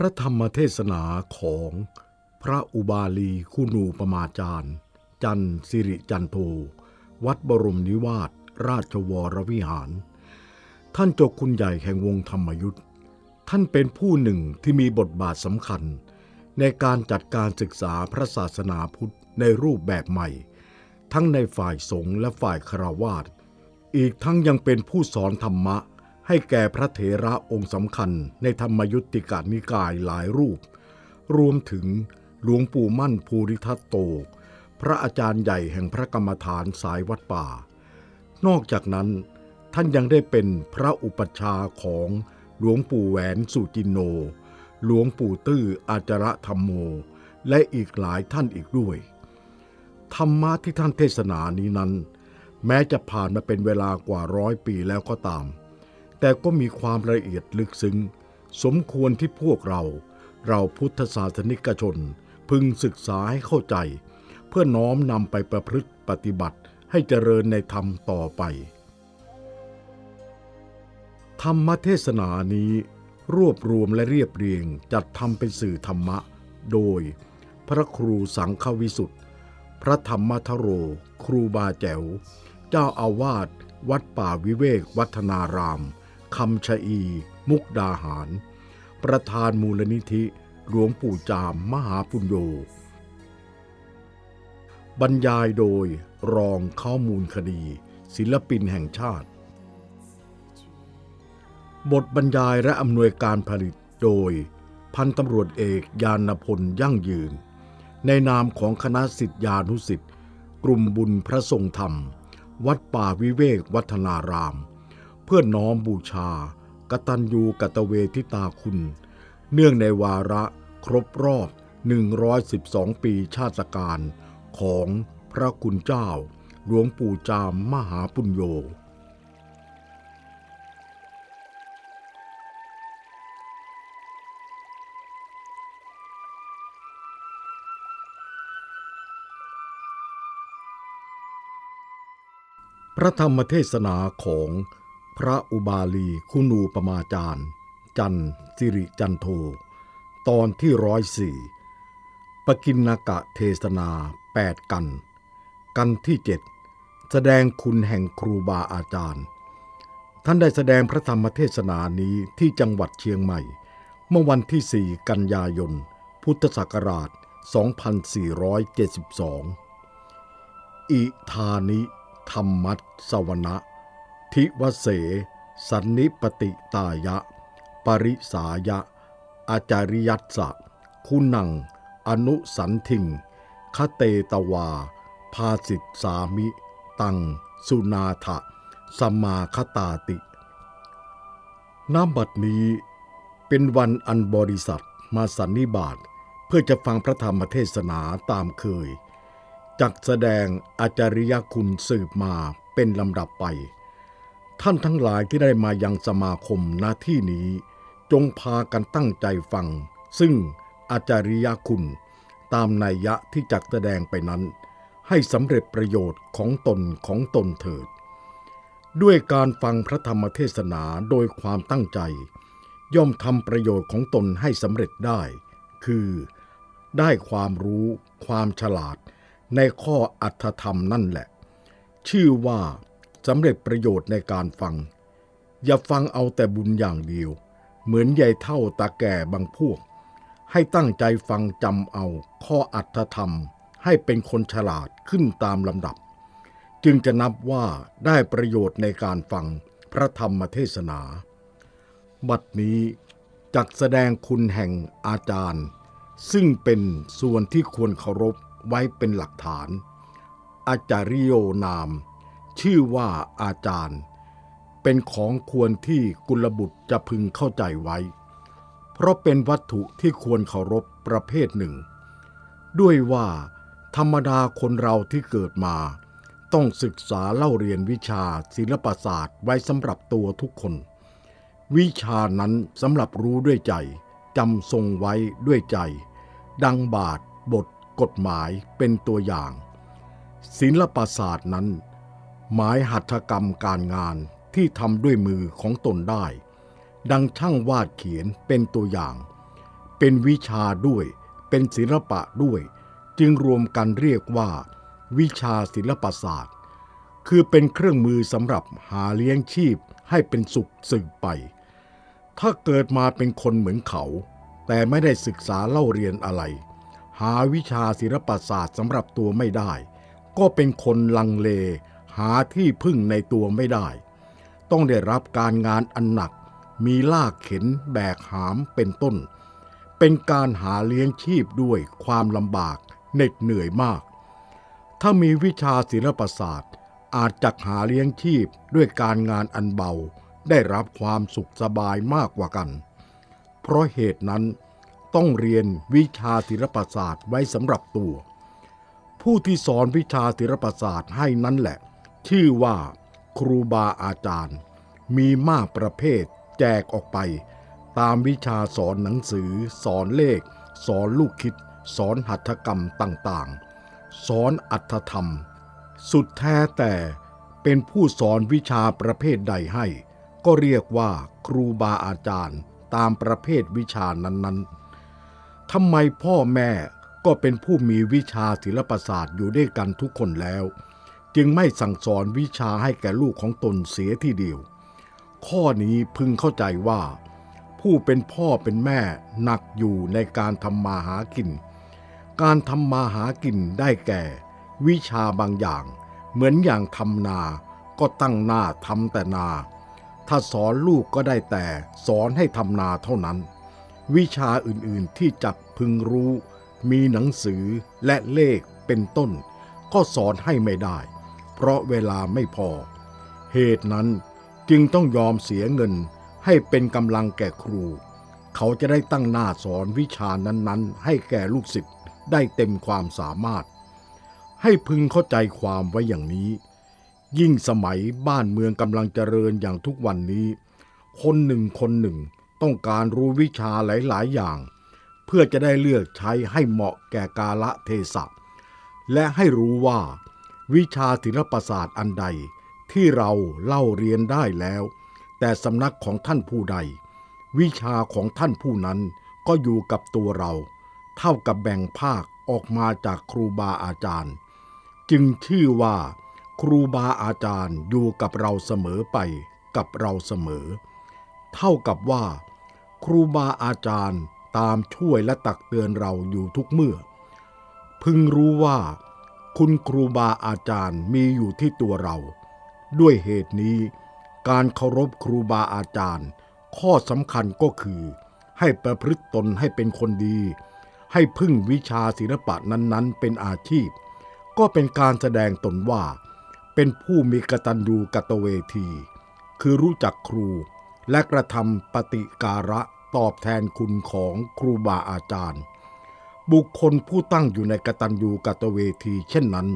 พระธรรมเทศนาของพระอุบาลีคุณูปมาจารย์ จันสิริจันโท วัดบรมนิวาสราชวรวิหาร ท่านเจกคุณใหญ่แห่งวงธรรมยุทธ์ท่านเป็นผู้หนึ่งที่มีบทบาทสำคัญ ในการจัดการศึกษาพระศาสนาพุทธในรูปแบบใหม่ ทั้งในฝ่ายสงฆ์และฝ่ายคราวาสอีกทั้งยังเป็นผู้สอนธรรมะ ให้แก่พระเถระองค์สำคัญในธรรมยุติกานิกายหลายรูป รวมถึงหลวงปู่มั่นภูริทัตโต พระอาจารย์ใหญ่แห่งพระกรรมฐานสายวัดป่า นอกจากนั้นท่านยังได้เป็นพระอุปัชฌาย์ของหลวงปู่แหวนสุจินโน หลวงปู่ตื้ออาจระธรรมโม และอีกหลายท่านอีกด้วย ธรรมะที่ท่านเทศนานี้นั้น แม้จะผ่านมาเป็นเวลากว่าร้อยปีแล้วก็ตาม แต่ก็มีความละเอียดลึกซึ้ง สมควรที่พวกเรา เราพุทธศาสนิกชน พึงศึกษาให้เข้าใจ เพื่อน้อมนำไปประพฤติปฏิบัติให้เจริญในธรรมต่อไป ธรรมเทศนานี้ รวบรวมและเรียบเรียงจัดทำเป็นสื่อธรรมะ โดย พระครูสังฆวิสุทธิ์พระธรรมทโร ครูบาแจ๋ว เจ้าอาวาสวัดป่าวิเวกวัฒนาราม คำชะอี มุกดาหาร ประธานมูลนิธิ หลวงปู่จามมหาปุญโญบรรยายโดยรองข้อมูลคดี ศิลปินแห่งชาติ บทบรรยายและอำนวยการผลิตโดย พันตำรวจเอกยานพลยั่งยืน ในนามของคณะสิทธิานุสิทธิ์กลุ่มบุญพระทรงธรรม วัดป่าวิเวกวัฒนาราม เพื่อน้อมบูชากตัญญูกตเวทิตาคุณ เนื่องในวาระครบรอบ 112 ปีชาติการของพระคุณเจ้า หลวงปู่จามมหาปุญโญพระธรรมเทศนาของ พระอุบาลีคุณูปมาจารย์ จันสิริจันโท ตอนที่ร้อยสี่ปกินนกะเทศนาแปดกัน กันที่เจ็ดแสดงคุณแห่งครูบาอาจารย์ ท่านได้แสดงพระธรรมเทศนานี้ที่จังหวัดเชียงใหม่ เมื่อวันที่4กันยายน พุทธศักราช 2472 อิธานิธรรมัสสวนะ ทิวเส สันนิปติตายะ ปริสายะ อาจาริยัสสะคุณัง อนุสันทิงคเตตวา ภาสิตสามิ ตัง สุนาถะสมมาคตาติน้ำบัดนี้เป็นวันอันบริษัทมาสันนิบาตเพื่อจะฟังพระธรรมเทศนาตามเคย จักแสดงอาจาริยคุณสืบมาเป็นลำดับไป ท่านทั้งหลายที่ได้มายังสมาคมหน้าที่นี้ จงพากันตั้งใจฟัง ซึ่งอาจาริยคุณ ตามนัยยะที่จักแสดงไปนั้น ให้สำเร็จประโยชน์ของตนของตนเถิด ด้วยการฟังพระธรรมเทศนาโดยความตั้งใจ ย่อมทำประโยชน์ของตนให้สำเร็จได้ คือได้ความรู้ความฉลาดในข้ออัตธรรมนั่นแหละ ชื่อว่า สำเร็จประโยชน์ในการฟัง อย่าฟังเอาแต่บุญอย่างเดียว เหมือนยายเท่าตาแก่บางพวก ให้ตั้งใจฟังจำเอาข้ออัตธรรม ให้เป็นคนฉลาดขึ้นตามลำดับ จึงจะนับว่าได้ประโยชน์ในการฟังพระธรรมเทศนา บัดนี้จักแสดงคุณแห่งอาจารย์ ซึ่งเป็นส่วนที่ควรเคารพไว้เป็นหลักฐานอาจาริโยนาม ชื่อว่าอาจารย์ เป็นของควรที่กุลบุตรจะพึงเข้าใจไว้ เพราะเป็นวัตถุที่ควรเคารพประเภทหนึ่ง ด้วยว่าธรรมดาคนเราที่เกิดมา ต้องศึกษาเล่าเรียนวิชาศิลปศาสตร์ไว้สำหรับตัวทุกคน วิชานั้นสำหรับรู้ด้วยใจจำทรงไว้ด้วยใจ ดังบาทบทกฎหมายเป็นตัวอย่าง ศิลปศาสตร์นั้น หมายหัตถกรรมการงานที่ทำด้วยมือของตนได้ ดังช่างวาดเขียนเป็นตัวอย่าง เป็นวิชาด้วย เป็นศิลปะด้วย จึงรวมกันเรียกว่า วิชาศิลปศาสตร์ คือเป็นเครื่องมือสำหรับหาเลี้ยงชีพให้เป็นสุขสืบไป ถ้าเกิดมาเป็นคนเหมือนเขา แต่ไม่ได้ศึกษาเล่าเรียนอะไร หาวิชาศิลปศาสตร์สำหรับตัวไม่ได้ ก็เป็นคนลังเล หาที่พึ่งในตัวไม่ได้ ต้องได้รับการงานอันหนัก มีลากเข็นแบกหามเป็นต้น เป็นการหาเลี้ยงชีพด้วยความลำบากเหน็ดเหนื่อยมาก ถ้ามีวิชาศิลปศาสตร์ อาจจักหาเลี้ยงชีพด้วยการงานอันเบา ได้รับความสุขสบายมากกว่ากัน เพราะเหตุนั้นต้องเรียนวิชาศิลปศาสตร์ไว้สำหรับตัว ผู้ที่สอนวิชาศิลปศาสตร์ให้นั้นแหละ ชื่อว่าครูบาอาจารย์ มีมากประเภทแจกออกไป ตามวิชาสอนหนังสือ สอนเลข สอนลูกคิด สอนหัตถกรรมต่างๆ สอนอัตธรรม สุดแท้แต่เป็นผู้สอนวิชาประเภทใดให้ ก็เรียกว่าครูบาอาจารย์ตามประเภทวิชานั้นๆทำไมพ่อแม่ก็เป็นผู้มีวิชาศิลปศาสตร์อยู่ด้วยกันทุกคนแล้ว จึงไม่สั่งสอนวิชาให้แก่ลูกของตนเสียทีเดียว ข้อนี้พึงเข้าใจว่า ผู้เป็นพ่อเป็นแม่หนักอยู่ในการทำมาหากิน การทำมาหากินได้แก่ วิชาบางอย่าง เหมือนอย่างทำนา ก็ตั้งหน้าทำแต่นา ถ้าสอนลูกก็ได้แต่สอนให้ทำนาเท่านั้น วิชาอื่นๆที่จักพึงรู้ มีหนังสือและเลขเป็นต้นก็สอนให้ไม่ได้ เพราะเวลาไม่พอ เหตุนั้นจึงต้องยอมเสียเงินให้เป็นกำลังแก่ครู เขาจะได้ตั้งหน้าสอนวิชานั้นๆ ให้แก่ลูกศิษย์ได้เต็มความสามารถ ให้พึงเข้าใจความไว้อย่างนี้ ยิ่งสมัยบ้านเมืองกำลังเจริญอย่างทุกวันนี้ คนหนึ่งคนหนึ่งต้องการรู้วิชาหลาย ๆ อย่าง เพื่อจะได้เลือกใช้ให้เหมาะแก่กาละเทศะ และให้รู้ว่า วิชาศิลปศาสตร์อันใดที่เราเล่าเรียนได้แล้ว แต่สำนักของท่านผู้ใด วิชาของท่านผู้นั้นก็อยู่กับตัวเรา เท่ากับแบ่งภาคออกมาจากครูบาอาจารย์ จึงชื่อว่า ครูบาอาจารย์อยู่กับเราเสมอไปกับเราเสมอ เท่ากับว่า ครูบาอาจารย์ตามช่วยและตักเตือนเราอยู่ทุกเมื่อ พึงรู้ว่า คุณครูบาอาจารย์มีอยู่ที่ตัวเรา ด้วยเหตุนี้ การเคารพครูบาอาจารย์ ข้อสำคัญก็คือ ให้ประพฤติตนให้เป็นคนดี ให้พึ่งวิชาศิลปะนั้นๆ เป็นอาชีพ ก็เป็นการแสดงตนว่า เป็นผู้มีกตัญญูกตเวที คือรู้จักครูและกระทำปฏิการะตอบแทนคุณของครูบาอาจารย์ บุคคลผู้ตั้งอยู่ในกตัญญูกตเวทีเช่นนั้น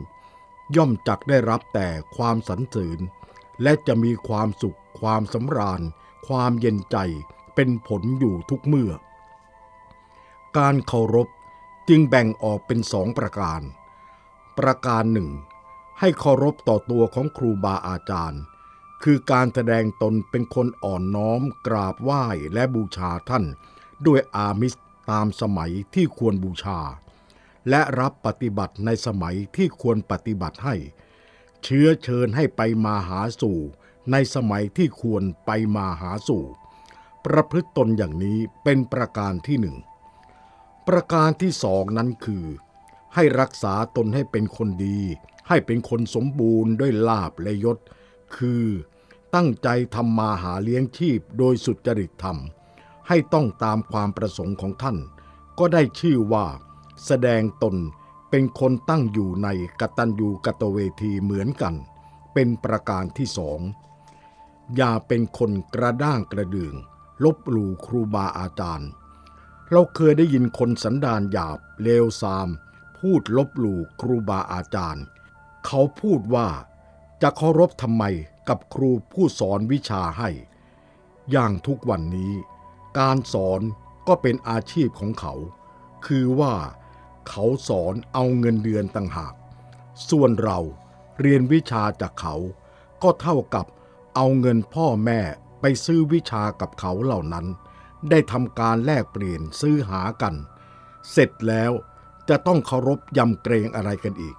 ย่อมจักได้รับแต่ความสรรเสริญ และจะมีความสุข ความสำราญ ความเย็นใจเป็นผลอยู่ทุกเมื่อ การเคารพจึงแบ่งออกเป็นสองประการ ประการหนึ่ง ให้เคารพต่อตัวของครูบาอาจารย์ คือการแสดงตนเป็นคนอ่อนน้อมกราบไหว้และบูชาท่าน ด้วยอามิส ตามสมัยที่ควรบูชา และรับปฏิบัติในสมัยที่ควรปฏิบัติให้ เชื้อเชิญให้ไปมาหาสู่ ในสมัยที่ควรไปมาหาสู่ ประพฤติตนอย่างนี้เป็นประการที่หนึ่งประการที่สองนั้นคือ ให้รักษาตนให้เป็นคนดี ให้เป็นคนสมบูรณ์ด้วยลาบและยศ คือ ตั้งใจทำมาหาเลี้ยงชีพโดยสุจริตธรรม ให้ต้องตามความประสงค์ของท่าน ก็ได้ชื่อว่า แสดงตนเป็นคนตั้งอยู่ในกตัญญูกตเวทีเหมือนกัน เป็นประการที่สองอย่าเป็นคนกระด้างกระเดือง ลบหลู่ครูบาอาจารย์ เราเคยได้ยินคนสันดานหยาบเลวทราม พูดลบหลู่ครูบาอาจารย์ เขาพูดว่าจะเคารพทำไมกับครูผู้สอนวิชาให้ อย่างทุกวันนี้ การสอนก็เป็นอาชีพของเขา คือว่าเขาสอนเอาเงินเดือนต่างหาก ส่วนเราเรียนวิชาจากเขา ก็เท่ากับเอาเงินพ่อแม่ไปซื้อวิชากับเขาเหล่านั้น ได้ทำการแลกเปลี่ยนซื้อหากัน เสร็จแล้วจะต้องเคารพยำเกรงอะไรกันอีก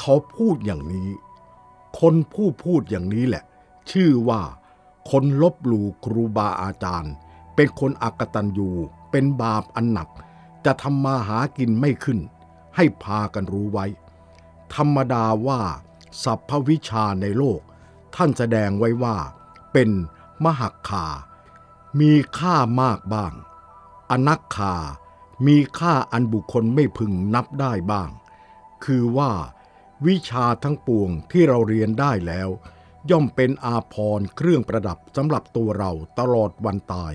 เขาพูดอย่างนี้ คนผู้พูดอย่างนี้แหละ ชื่อว่า คนลบหลู่ครูบาอาจารย์ เป็นคนอักตันยูเป็นบาปอันหนัก จะทำมาหากินไม่ขึ้น ให้พากันรู้ไว้ ธรรมดาว่าสัพพวิชาในโลก ท่านแสดงไว้ว่า เป็นมหักคา มีค่ามากบ้าง อนักคา มีค่าอันบุคคลไม่พึงนับได้บ้าง คือว่าวิชาทั้งปวงที่เราเรียนได้แล้ว ย่อมเป็นอาภรณ์เครื่องประดับสำหรับตัวเราตลอดวันตาย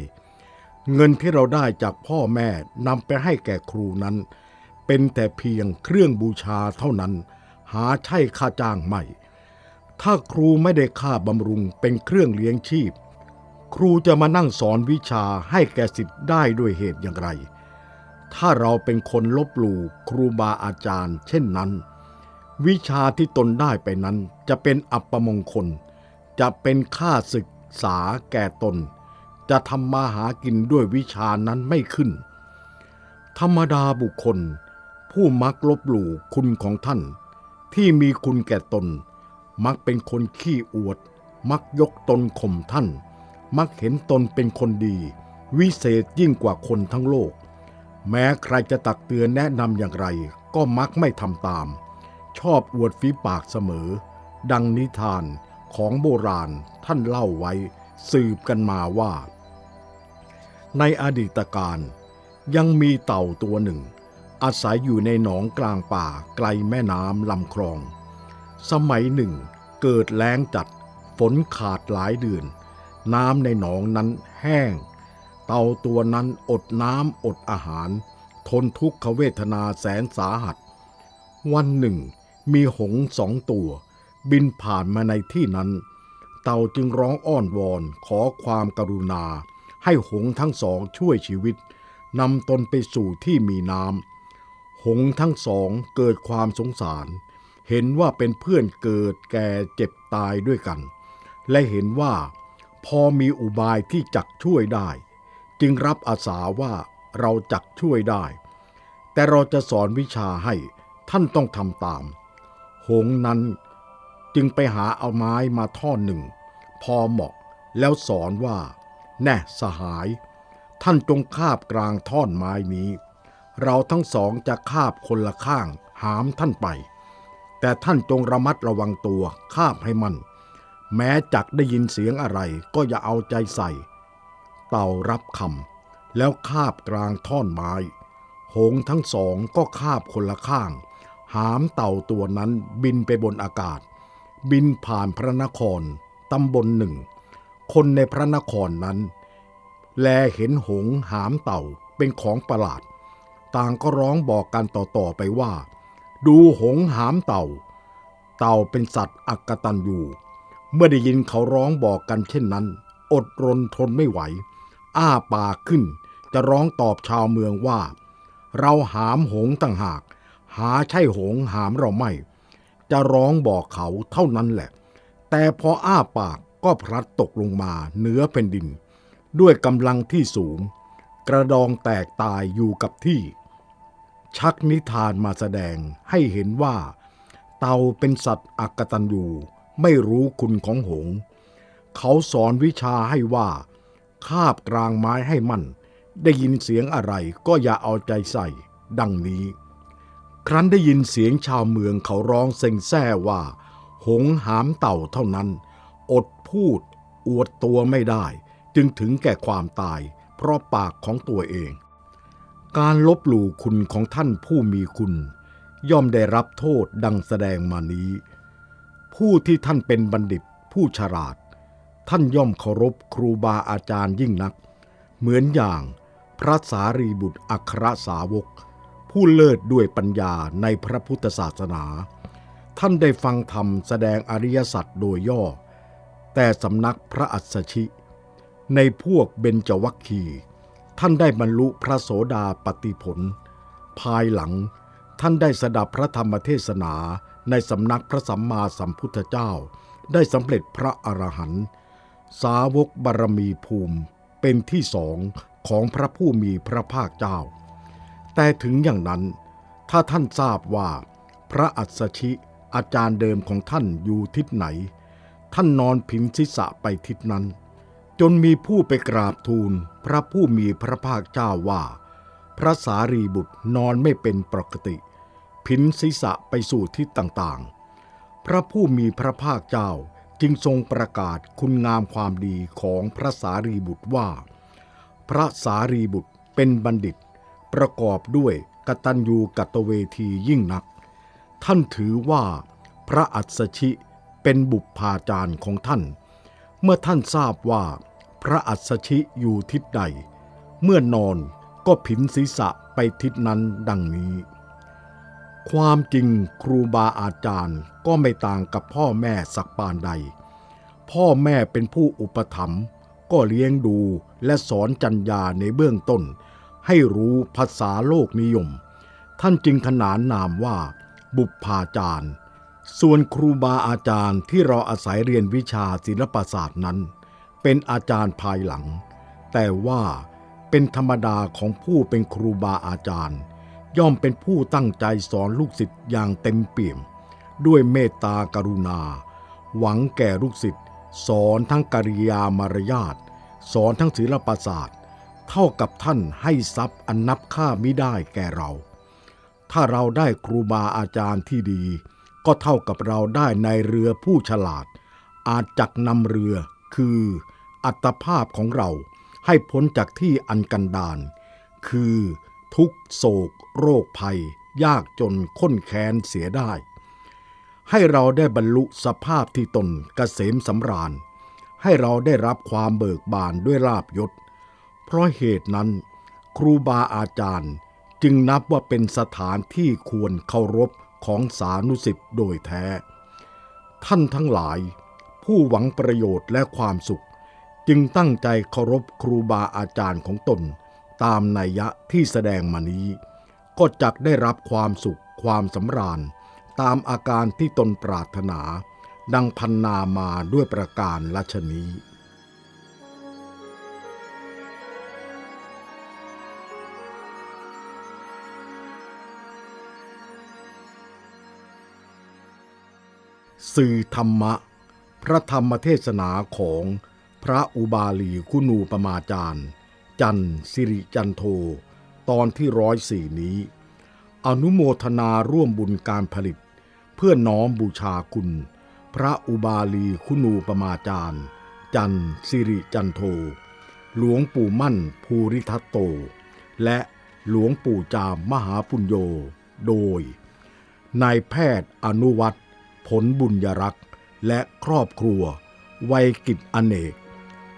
เงินที่เราได้จากพ่อแม่นำไปให้แก่ครูนั้น เป็นแต่เพียงเครื่องบูชาเท่านั้น หาใช่ค่าจ้างไม่ ถ้าครูไม่ได้ค่าบำรุงเป็นเครื่องเลี้ยงชีพ ครูจะมานั่งสอนวิชาให้แก่สิทธิ์ได้ด้วยเหตุอย่างไร ถ้าเราเป็นคนลบหลู่ครูบาอาจารย์ เช่นนั้น วิชาที่ตนได้ไปนั้นจะเป็นอัปมงคล จะเป็นค่าศึกษาแก่ตน จะทำมาหากินด้วยวิชานั้นไม่ขึ้น ธรรมดาบุคคล ผู้มักลบหลู่คุณของท่าน ที่มีคุณแก่ตน มักเป็นคนขี้อวด มักยกตนข่มท่าน มักเห็นตนเป็นคนดี วิเศษยิ่งกว่าคนทั้งโลก แม้ใครจะตักเตือนแนะนำอย่างไร ก็มักไม่ทำตาม ชอบอวดฝีปากเสมอ ดังนิทานของโบราณท่านเล่าไว้สืบกันมาว่า ในอดีตการยังมีเต่าตัวหนึ่ง อาศัยอยู่ในหนองกลางป่าไกลแม่น้ำลำคลอง สมัยหนึ่งเกิดแล้งจัดฝนขาดหลายเดือน น้ำในหนองนั้นแห้ง เต่าตัวนั้นอดน้ำอดอาหาร ทนทุกขเวทนาแสนสาหัส วันหนึ่ง มีหงส์สองตัว บินผ่านมาในที่นั้น เต่าจึงร้องอ้อนวอนขอความกรุณา ให้หงทั้งสองช่วยชีวิตนำตนไปสู่ที่มีน้ำหงทั้งสองเกิดความสงสาร เห็นว่าเป็นเพื่อนเกิดแก่เจ็บตายด้วยกัน และเห็นว่าพอมีอุบายที่จักช่วยได้ จึงรับอาสาว่าเราจักช่วยได้ แต่เราจะสอนวิชาให้ท่านต้องทำตาม หงนั้นจึงไปหาเอาไม้มาท่อนหนึ่ง พอเหมาะแล้วสอนว่า แน่สหาย ท่านจงคาบกลางท่อนไม้นี้ เราทั้งสองจะคาบคนละข้างหามท่านไป แต่ท่านจงระมัดระวังตัวคาบให้มัน แม้จักได้ยินเสียงอะไรก็อย่าเอาใจใส่ เต่ารับคำแล้วคาบกลางท่อนไม้ หงทั้งสองก็คาบคนละข้าง หามเต่าตัวนั้นบินไปบนอากาศ บินผ่านพระนครตำบลหนึ่ง คนในพระนครนั้น แลเห็นหงหามเต่าเป็นของประหลาด ต่างก็ร้องบอกกันต่อๆไปว่า ดูหงหามเต่า เต่าเป็นสัตว์อักตันยูเมื่อได้ยินเขาร้องบอกกันเช่นนั้น อดรนทนไม่ไหว อ้าปากขึ้น จะร้องตอบชาวเมืองว่า เราหามหงต่างหาก หาใช่หงหามเราไม่ จะร้องบอกเขาเท่านั้นแหละ แต่พออ้าปาก ก็พลัดตกลงมาเหนือแผ่นดิน ด้วยกำลังที่สูง กระดองแตกตายอยู่กับที่ ชักนิทานมาแสดงให้เห็นว่า เต่าเป็นสัตว์อักตันยูไม่รู้คุณของหง เขาสอนวิชาให้ว่า คาบกลางไม้ให้มั่น ได้ยินเสียงอะไรก็อย่าเอาใจใส่ ดังนี้ ครั้นได้ยินเสียงชาวเมืองเขาร้องเซ็งแซ่ว่า หงหามเต่าเท่านั้น อดพูด อวดตัวไม่ได้ จึงถึงแก่ความตาย เพราะปากของตัวเอง การลบหลู่คุณของท่านผู้มีคุณ ย่อมได้รับโทษดังแสดงมานี้ ผู้ที่ท่านเป็นบัณฑิตผู้ฉลาด ท่านย่อมเคารพครูบาอาจารย์ยิ่งนัก เหมือนอย่างพระสารีบุตรอัครสาวก ผู้เลิศด้วยปัญญาในพระพุทธศาสนา ท่านได้ฟังธรรมแสดงอริยสัจโดยย่อ แต่สำนักพระอัสชิ ในพวกเบญจวัคคี ท่านได้บรรลุพระโสดาปติผล ภายหลังท่านได้สดับพระธรรมเทศนาในสำนักพระสัมมาสัมพุทธเจ้า ได้สำเร็จพระอรหันต์สาวกบารมีภูมิเป็นที่สองของพระผู้มีพระภาคเจ้า แต่ถึงอย่างนั้น ถ้าท่านทราบว่า พระอัสสชิอาจารย์เดิมของท่านอยู่ทิศไหน ท่านนอนผินศีรษะไปทิศนั้น จนมีผู้ไปกราบทูลพระผู้มีพระภาคเจ้าว่า พระสารีบุตรนอนไม่เป็นปกติผินศีรษะไปสู่ทิศต่างๆ พระผู้มีพระภาคเจ้าจึงทรงประกาศคุณงามความดีของพระสารีบุตรว่า พระสารีบุตรเป็นบัณฑิต ประกอบด้วยกตัญญูกตเวทียิ่งนัก ท่านถือว่าพระอัสสชิ เป็นบุพาจารย์ของท่าน เมื่อท่านทราบว่าพระอัสสชิอยู่ทิศใด เมื่อนอนก็ผินศีรษะไปทิศนั้นดังนี้ ความจริงครูบาอาจารย์ก็ไม่ต่างกับพ่อแม่สักปานใด พ่อแม่เป็นผู้อุปถัมภ์ก็เลี้ยงดูและสอนจัญญาในเบื้องต้น ให้รู้ภาษาโลกนิยม ท่านจึงขนานนามว่า บุพพาจารย์ ส่วนครูบาอาจารย์ที่เราอาศัยเรียนวิชาศิลปศาสตร์นั้น เป็นอาจารย์ภายหลัง แต่ว่าเป็นธรรมดาของผู้เป็นครูบาอาจารย์ ย่อมเป็นผู้ตั้งใจสอนลูกศิษย์อย่างเต็มเปี่ยม ด้วยเมตตากรุณา หวังแก่ลูกศิษย์สอนทั้งกริยามารยาทสอนทั้งศิลปศาสตร์ เท่ากับท่านให้ทรัพย์อันนับค่ามิได้แก่เรา ถ้าเราได้ครูบาอาจารย์ที่ดี ก็เท่ากับเราได้ในเรือผู้ฉลาด อาจจักนำเรือคือ อัตภาพของเราให้พ้นจากที่อันกันดานคือ ทุกโศก โรคภัย ยากจนข้นแค้นเสียได้ ให้เราได้บรรลุสภาพที่ตนเกษมสำราญ ให้เราได้รับความเบิกบานด้วยลาบยศ เพราะเหตุนั้น ครูบาอาจารย์จึงนับว่าเป็นสถานที่ควรเคารพ ของสานุสิทธิ์โดยแท้ ท่านทั้งหลาย ผู้หวังประโยชน์และความสุข จึงตั้งใจเคารพครูบาอาจารย์ของตน ตามนัยยะที่แสดงมานี้ ก็จักได้รับความสุขความสำราญ ตามอาการที่ตนปรารถนา ดังพันนามาด้วยประการลัชนี้ สื่อธรรมะ พระธรรมเทศนาของพระอุบาลีคุณูปมาจารย์ จันสิริจันโท ตอนที่ร้อยสี่นี้ อนุโมทนาร่วมบุญการผลิต เพื่อน้อมบูชาคุณ พระอุบาลีคุณูปมาจารย์ จันสิริจันโท หลวงปู่มั่นภูริทัตโต และหลวงปู่จามมหาปุญโญโดยนายแพทย์อนุวัตร ผลบุญยรักษ์ และครอบครัว วัยกิจอเนก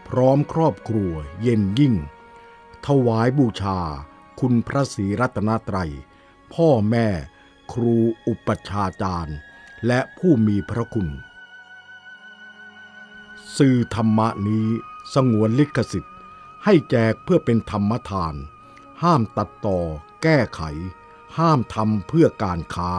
พร้อมครอบครัวเย็นยิ่ง ถวายบูชา คุณพระศรีรัตนตรัย พ่อแม่ครูอุปชาจารย์ และผู้มีพระคุณ สื่อธรรมะนี้สงวนลิขสิทธิ์ ให้แจกเพื่อเป็นธรรมทาน ห้ามตัดต่อ แก้ไข ห้ามทำเพื่อการค้า